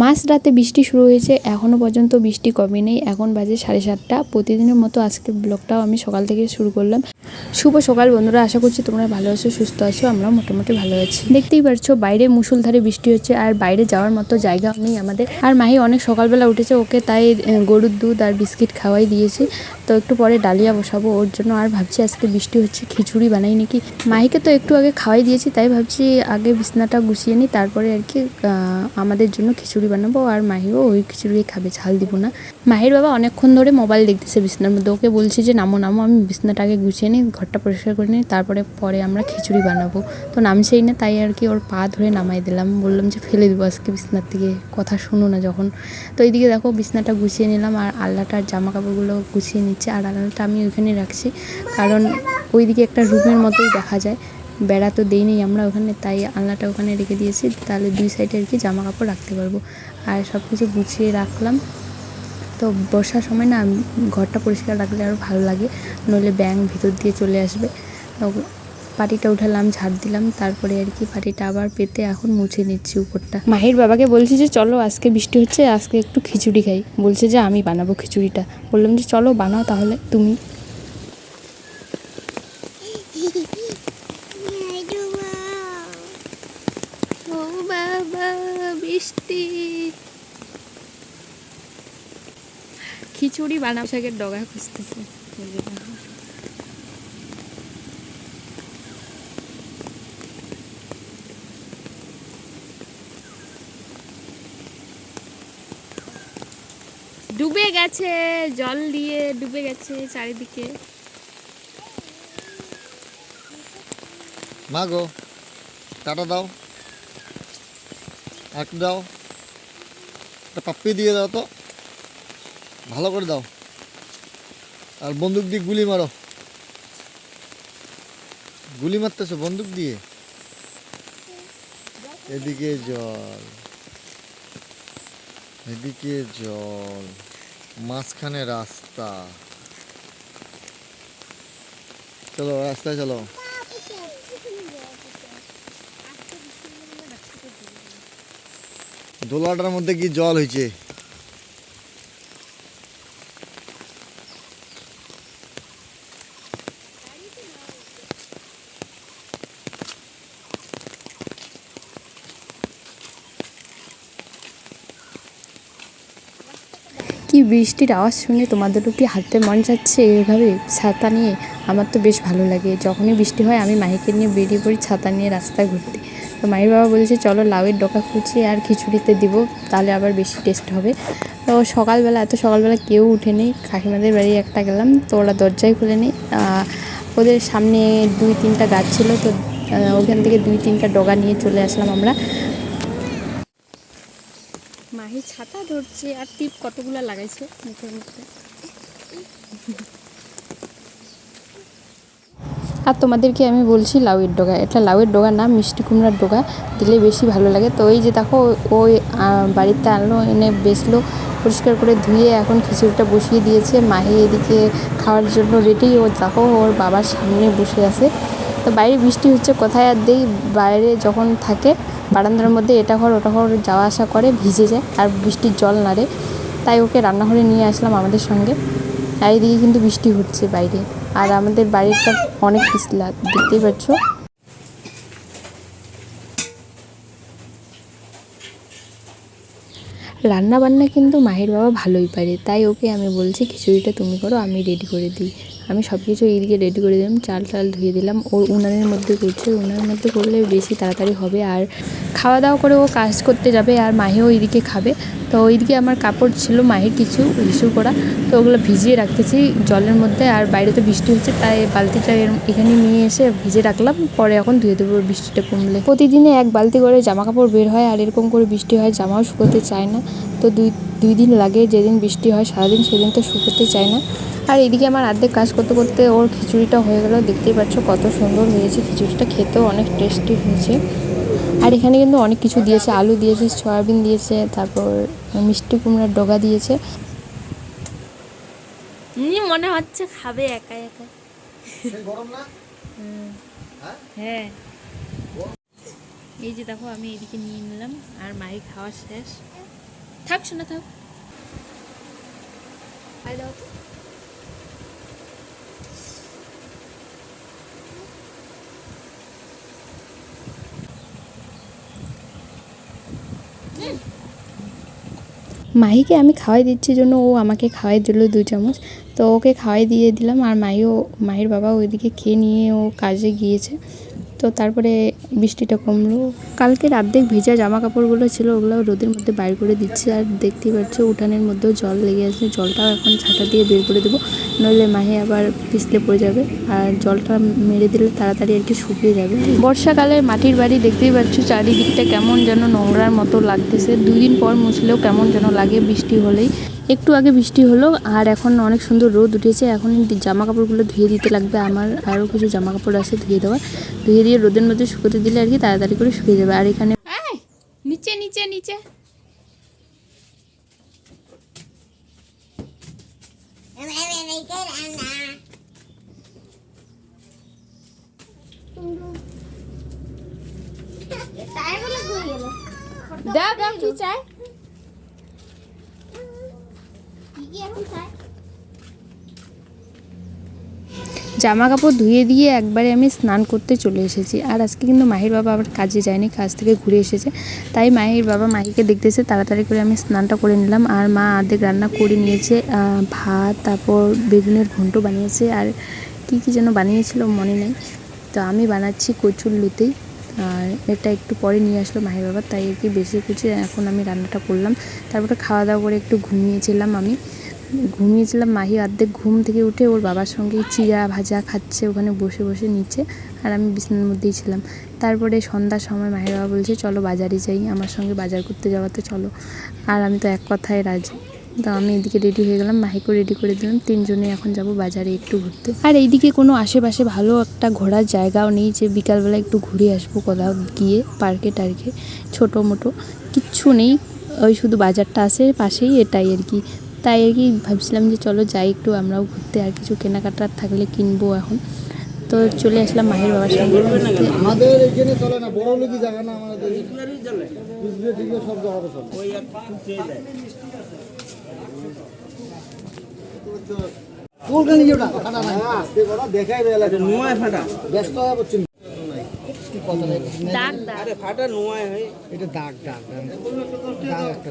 মাঝ রাতে বৃষ্টি শুরু হয়েছে এখনও পর্যন্ত বৃষ্টি কমে নেই। এখন বাজে সাড়ে সাতটা। প্রতিদিনের মতো আজকের ব্লগটাও আমি সকাল থেকে শুরু করলাম। শুভ সকাল বন্ধুরা, আশা করছি তোমরা ভালো আছো, সুস্থ আছো আমরা মোটামুটি ভালো আছি। দেখতেই পারছ, বাইরে মুসুলধারে বৃষ্টি হচ্ছে আর বাইরে যাওয়ার মতো জায়গা নেই আমাদের। আর মাহি অনেক সকালবেলা উঠেছে, ওকে তাই গরুর দুধ আর বিস্কিট খাওয়াই দিয়েছি। তো একটু পরে ডালিয়া বসাবো ওর জন্য। আর ভাবছি আজকে বৃষ্টি হচ্ছে, খিচুড়ি বানাই নাকি। মাহিকে তো একটু আগে খাওয়াই দিয়েছি, তাই ভাবছি আগে বিছনাটা গুছিয়ে নিই, তারপরে আর কি আমাদের জন্য খিচুড়ি বানাবো আর মাহিও ওই খিচুড়ি খাবে, ঝাল দিব না। মাহির বাবা অনেকক্ষণ ধরে মোবাইল দেখতেছে বিছনার মধ্যে, ওকে বলছি যে, নামো নামো, আমি বিছনাটা আগে গুছিয়ে নিই, ঘরটা পরিষ্কার করে নিই, তারপরে পরে আমরা খিচুড়ি বানাবো। তো নামছেই না, তাই আর কি ওর পা ধরে নামাই দিলাম। বললাম যে, ফেলে দেবো আজকে বিছনার থেকে কথা শুনো না যখন। তো এইদিকে দেখো বিছনাটা গুছিয়ে নিলাম আর আল্লাটার জামা কাপড়গুলো গুছিয়ে নিচ্ছে আর আল্লাটা আমি ওইখানে রাখছি। কারণ ওইদিকে একটা রুমের মতোই দেখা যায়। বেড়া তো দেইনি আমরা ওখানে, তাই আলনাটা ওখানে রেখে দিয়েছি, তাহলে দুই সাইডে আর কি জামা কাপড় রাখতে পারব। আর সব কিছু গুছিয়ে রাখলাম। তো বর্ষার সময় না ঘরটা পরিষ্কার রাখলে আরও ভালো লাগে, নইলে ব্যাং ভিতর দিয়ে চলে আসবে। পাটিটা উঠালাম, ঝাড় দিলাম, তারপরে আর কি পাটিটা আবার পেতে এখন মুছে নিচ্ছি উপরটা। মাহির বাবাকে বলছি যে, চলো, আজকে বৃষ্টি হচ্ছে, আজকে একটু খিচুড়ি খাই। বলছে যে, আমি বানাবো খিচুড়িটা। বললাম যে, চলো, বানাও তাহলে, তুমি ও বাবা বৃষ্টি খিচুড়ি বানাবো শাকের ডগা খুঁজতেছে। ডুবে গেছে, জল দিয়ে ডুবে গেছে চারিদিকে। মা গো, টাটা দাও। এক দাও। পাপ্পি দিয়ে দাও তো। ভালো করে দাও। আর বন্দুক দিয়ে গুলি মারো। গুলি মারতেছো বন্দুক দিয়ে? এদিকে জল। এদিকে জল। মাঝখানে রাস্তা। চলো, রাস্তায় চলো। দোলাটার মধ্যে কি জল হয়েছে? বৃষ্টির আওয়াজ শুনে তোমাদেরও কি হাঁটতে মন যাচ্ছে এইভাবে ছাতা নিয়ে আমার তো বেশ ভালো লাগে। যখনই বৃষ্টি হয় আমি মাহিকে নিয়ে বেরিয়ে পড়ি ছাতা নিয়ে রাস্তায় ঘুরতে। তো মাহির বাবা বলেছে চলো লাউয়ের ডোকা খুঁচি আর খিচুড়িতে দিব তাহলে আবার বেশি টেস্ট হবে। তো সকালবেলা এত সকালবেলা কেউ উঠেনি কাকিমাদের বাড়ি একটা গেলাম তো ওরা দরজাই খুলেনি আহ, ওদের সামনে দুই তিনটা গাছ ছিল তো ওখান থেকে দুই তিনটা ডগা নিয়ে চলে আসলাম আমরা। মাহি ছাতা ধরছে আর টিপ কতগুলো লাগাইছে মুখের মধ্যে। আর তোমাদেরকে আমি বলছি লাউয়ের ডোগা। এটা লাউয়ের ডোগা না, মিষ্টি কুমড়ার ডোগা। দিলে বেশি ভালো লাগে। তো ওই যে দেখো ওই বাড়িতে আনলো, এনে বেসলো পরিষ্কার করে ধুয়ে এখন খিচুড়িটা বসিয়ে দিয়েছে। মাহি এদিকে খাওয়ার জন্য রেডি ও দেখো, ওর বাবার সামনে বসে আছে। তো বাইরে বৃষ্টি হচ্ছে, কোথায় আর দেই? বাইরে যখন থাকে বারান্দার মধ্যে এটা ঘর, ওটা ঘর যাওয়া আসা করে, ভিজে যায় আর বৃষ্টির জল নাড়ে। তাই ওকে রান্নাঘরে নিয়ে আসলাম আমাদের সঙ্গে। চারিদিকে কিন্তু বৃষ্টি হচ্ছে বাইরে। আর আমাদের বাড়িটা অনেক পিছলা, দেখতেই পাচ্ছ? রান্না বান্না কিন্তু মাহির বাবা ভালোই পারে, তাই ওকে আমি বলছি, খিচুড়িটা তুমি করো, আমি রেডি করে দিই। আমি সব কিছু এইদিকে রেডি করে দিলাম, চাল টাল ধুয়ে দিলাম। ও উনানের মধ্যে করছে, উনানের মধ্যে করলে বেশি তাড়াতাড়ি হবে আর খাওয়া দাওয়া করে ও কাজ করতে যাবে আর মাহিও এদিকে খাবে। তো ওইদিকে আমার কাপড় ছিল, মাহির কিছু ইস্যু করা, তো ওগুলো ভিজিয়ে রাখতেছি জলের মধ্যে আর বাইরে তো বৃষ্টি হচ্ছে, তাই বালতিটা এখানে নিয়ে এসে ভিজে রাখলাম, পরে এখন ধুয়ে দেবো বৃষ্টিটা কমলে। প্রতিদিনে এক বালতি করে জামা কাপড় বের হয়, আর এরকম করে বৃষ্টি হয়, জামাও শুকোতে চায় না, তো দুই দুই দিন লাগে যেদিন বৃষ্টি হয়, সারাদিন সেদিন তো শুকোতে চায় না। আর এদিকে আমার অর্ধেক কাজ করতে করতে ওর খিচুড়িটা হয়ে গেল, দেখতেই পাচ্ছ কত সুন্দর হয়েছে, খিচুড়িটা খেতেও অনেক টেস্টি হয়েছে। আর এখানে কিন্তু অনেক কিছু দিয়েছে, আলু দিয়েছে, সয়াবিন দিয়েছে, তারপর মিষ্টি কুমড়ার ডগা দিয়েছে। মনে হচ্ছে খাবে একা একা। গরম না? হ্যাঁ? এই যে দেখো আমি এদিকে নিয়ে নিলাম আর মাই খাওয়া শেষ। থাক শোনা থাক। আয় দাও। মাহিকে আমি খাওয়াই দিচ্ছি জন্য ও আমাকে খাওয়াই দিল দু চামচ। তো ওকে খাওয়াই দিয়ে দিলাম আর মাইও মায়ের বাবা ওইদিকে খেয়ে নিয়ে ও কাজে গিয়েছে। তো তারপরে বৃষ্টিটা কমলো। কালকের অর্ধেক ভেজা জামা কাপড়গুলো ছিল ওগুলো রোদের মধ্যে বাইর করে দিচ্ছি। আর দেখতেই পাচ্ছ, উঠানের মধ্যেও জল লেগে আছে। জলটাও এখন ছাতা দিয়ে বের করে দেবো। নইলে মাহে আবার পিছলে পড়ে যাবে। আর জলটা মেরে দিলে তাড়াতাড়ি আর কি শুকিয়ে যাবে। বর্ষাকালে মাটির বাড়ি দেখতেই পাচ্ছ, চারিদিকটা কেমন যেন নোংরার মতো লাগতেছে। দুদিন পর মুছলেও কেমন যেন লাগে বৃষ্টি হলেই। একটু আগে বৃষ্টি হলো আর এখন অনেক সুন্দর রোদ উঠেছে। এখন জামা কাপড়গুলো ধুয়ে দিতে লাগবে। আমার আরও কিছু জামা কাপড় আছে ধুয়ে দেওয়ার। ধুয়ে দিয়ে রোদের মধ্যে শুকোতে দিলে আর কি তাড়াতাড়ি করে শুকিয়ে যাবে। আর এখানে নিচে নিচে নিচে। দাও দাও কি চাই? জামা কাপড় ধুয়ে দিয়ে একবারে আমি স্নান করতে চলে এসেছি। আর আজকে কিন্তু মাহির বাবা আবার কাজে যায়নি, কাজ থেকে ঘুরে এসেছে। তাই মাহির বাবা মাহিকে দেখতেছে, তাড়াতাড়ি করে আমি স্নানটা করে নিলাম। আর মা আর্ধেক রান্না করে নিয়েছে ভাত, তারপর বেগুনের ঘন্ট বানিয়েছে। আর কি কি যেন বানিয়েছিল মনে নেই। তো আমি বানাচ্ছি কচুর লুতেই আর এটা একটু পরে নিয়ে আসলো মাহির বাবা, তাই কি বেশি কিছু এখন আমি রান্নাটা করলাম। তারপরে খাওয়া দাওয়া করে একটু ঘুমিয়েছিলাম আমি। ঘুমিয়েছিলাম, মাহি অর্ধেক ঘুম থেকে উঠে ওর বাবার সঙ্গে চিড়া ভাজা খাচ্ছে ওখানে বসে বসে নিচে আর আমি বিছানার মধ্যেই ছিলাম। তারপরে সন্ধ্যার সময় মাহির বাবা বলছে, চলো বাজারে যাই, আমার সঙ্গে বাজার করতে যাওয়া তো চলো। আর আমি তো এক কথায় রাজি। তো আমি এদিকে রেডি হয়ে গেলাম মাহিকেও রেডি করে দিলাম, তিনজনে এখন যাব বাজারে একটু ঘুরতে। আর এইদিকে কোনো আশেপাশে ভালো একটা ঘোরার জায়গাও নেই যে বিকালবেলা একটু ঘুরে আসব কোথাও গিয়ে পার্কে টার্কে, ছোটো মোটো, কিচ্ছু নেই। ওই শুধু বাজারটা আছে পাশেই, এটাই আর কি। তাই আর কি ভাবছিলাম যে চলো যাই একটু আমরাও ঘুরতে। আর কিছু কেনাকাটার থাকলে কিনবো এখন। তো চলে আসলাম মাহির বাবার সঙ্গে। আমাদের এখানে চলে না বড় লোকই জায়গা না আমাদের। সব জায়গাতে চলে ফুলকানি যেটা ফাটা নাই। আস্তে করা দেখাই দেয় লাগে ফাটা। ব্যস্ত হয়ে পড়ছেন দাগ দাগ। আরে ফাটা নোয়ায় হয়। এটা দাগ দাগ দাগ। দাগ একটা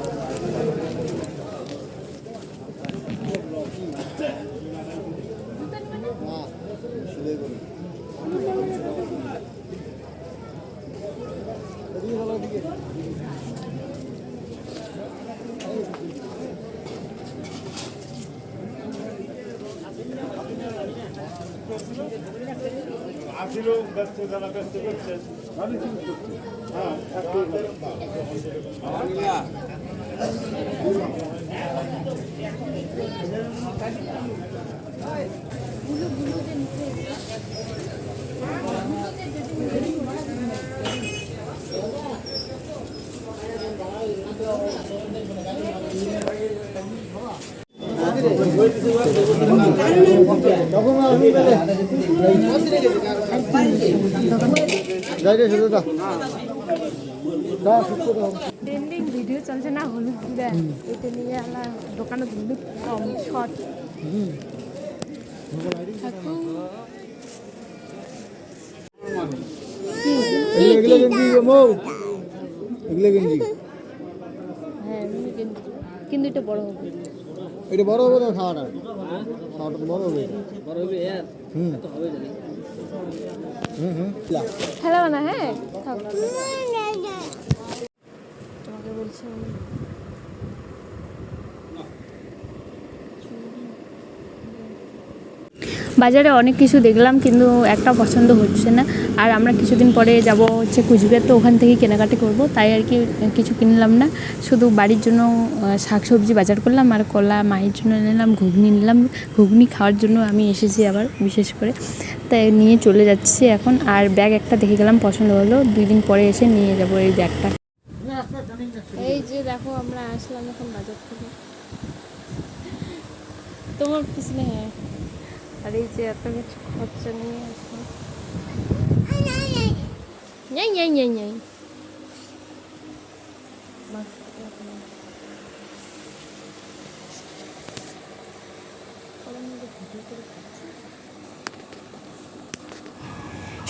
আসিল ব্যস্ত যারা ব্যস্ত ভালো জিনিস করছেন হ্যাঁ। যাই ট্রেন্ডিং ভিডিও চলছে না হলুদ গুঁড়া এটা নিয়ে আলা দোকানে হলুদ কম শর্ট এগুলো গেঞ্জি মৌ এগুলো গেঞ্জি হ্যাঁ কিন্তু এটা বড় হবে। এটা বড় হবে না খাওয়াটা খাওয়াটা বড় হবে। বড় হবে এর হুম। হবে খেলাবে না হ্যাঁ তোমাকে বলছি আমি। বাজারে অনেক কিছু দেখলাম কিন্তু একটা পছন্দ হচ্ছে না। আর আমরা কিছুদিন পরে যাব হচ্ছে কুচবিহার তো ওখান থেকেই কেনাকাটি করব। তাই আর কি কিছু কিনলাম না। শুধু বাড়ির জন্য শাক সবজি বাজার করলাম আর কলা মায়ের জন্য নিলাম ঘুগনি নিলাম। ঘুগনি খাওয়ার জন্য আমি এসেছি আবার বিশেষ করে। তাই নিয়ে চলে যাচ্ছি এখন। আর ব্যাগ একটা দেখে গেলাম পছন্দ হলো। দুই দিন পরে এসে নিয়ে যাব এই ব্যাগটা এই যে দেখো আমরা আসলাম এখন বাজার থেকে। তোমার পিছনে হ্যাঁ। আর এই যে এত কিছু খরচা নিয়ে আসলাম। nhảy nhảy nhảy nhảy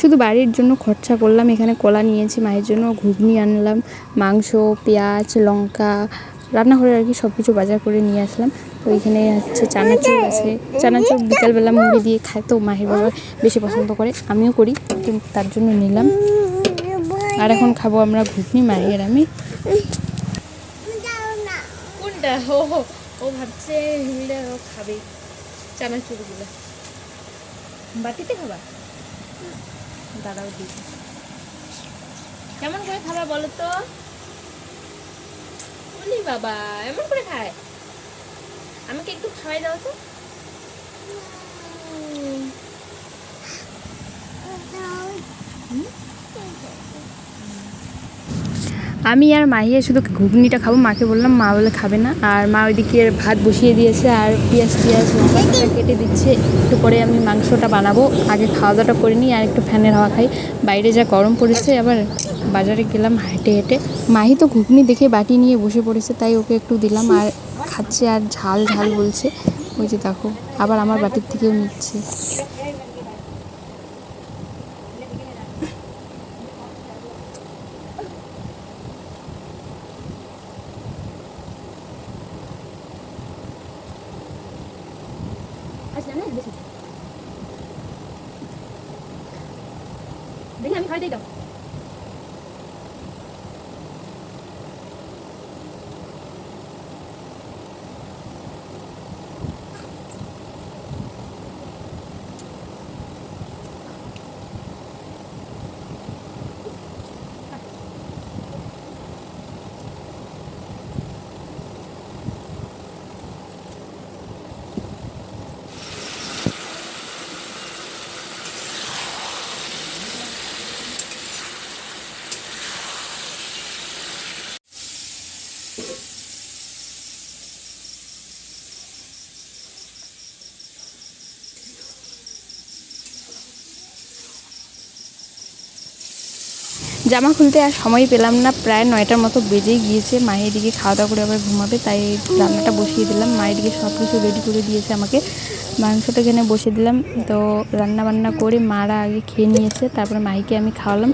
শুধু বাড়ির জন্য খরচা করলাম, এখানে কলা নিয়েছি, মায়ের জন্য ঘুগনি আনলাম, মাংস, পেঁয়াজ, লঙ্কা, রান্নাঘরে আর কি সব কিছু বাজার করে নিয়ে আসলাম। তো এখানে হচ্ছে চানাচুর আছে। চানাচুর বিকালবেলা মুড়ি দিয়ে খায় তো মাহির বাবা বেশি পছন্দ করে, আমিও করি, তো তার জন্য নিলাম। আর এখন খাব আমরা ঘুগনি মায়ের আমি। কোনটা? ও ও ভাবছে খাবে। চানাচুরগুলো। বাটিতে খাবা? দাঁড়াও দিই কেমন করে খাবা বলো তো? বলি বাবা এমন করে খায়। আমাকে একটু খাওয়াই দাও তো। উম, আমি আর মাহিয়া শুধু ঘুগনিটা খাব। মাকে বললাম, মা বলে খাবে না। আর মা ওইদিকে ভাত বসিয়ে দিয়েছে আর পেঁয়াজ পেঁয়াজ লঙ্কা টঙ্কা কেটে দিচ্ছে। একটু পরে আমি মাংসটা বানাবো। আগে খাওয়া দাওয়াটা করে নিই আর একটু ফ্যানের হাওয়া খাই। বাইরে যা গরম পড়েছে আবার বাজারে গেলাম হেঁটে হেঁটে। মাহি তো ঘুগনি দেখে বাটি নিয়ে বসে পড়েছে, তাই ওকে একটু দিলাম। আর খাচ্ছে আর ঝাল ঝাল বলছে। ওই যে দেখো, আবার আমার বাটির থেকেও নিচ্ছে দেখি আমি খাই দিই দাও জামা খুলতে আর সময় পেলাম না। প্রায় নয়টার মতো বেজেই গিয়েছে। মায়ের দিকে খাওয়া দাওয়া করে আবার ঘুমাবে, তাই রান্নাটা বসিয়ে দিলাম। মায়ের দিকে সব কিছু রেডি করে দিয়েছে আমাকে। মাংসটা এখানে বসিয়ে দিলাম। তো রান্না বান্না করে মারা আগে খেয়ে নিয়েছে। তারপরে মাইকে আমি খাওয়ালাম।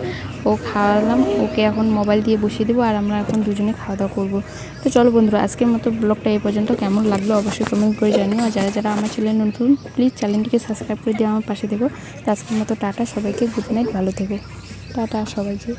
ও খাওয়ালাম। ওকে এখন মোবাইল দিয়ে বসিয়ে দেবো আর আমরা এখন দুজনে খাওয়া দাওয়া করব। তো চলো বন্ধুরা, আজকের মতো ব্লগটা এই পর্যন্ত। কেমন লাগল অবশ্যই কমেন্ট করে জানিও। আর যারা যারা আমার চ্যানেল নতুন প্লিজ চ্যানেলটিকে সাবস্ক্রাইব করে দিয়ে আমার পাশে দেবো তো আজকের মতো টাটা। সবাইকে গুড নাইট ভালো থেকো। টাটা সবাইকে।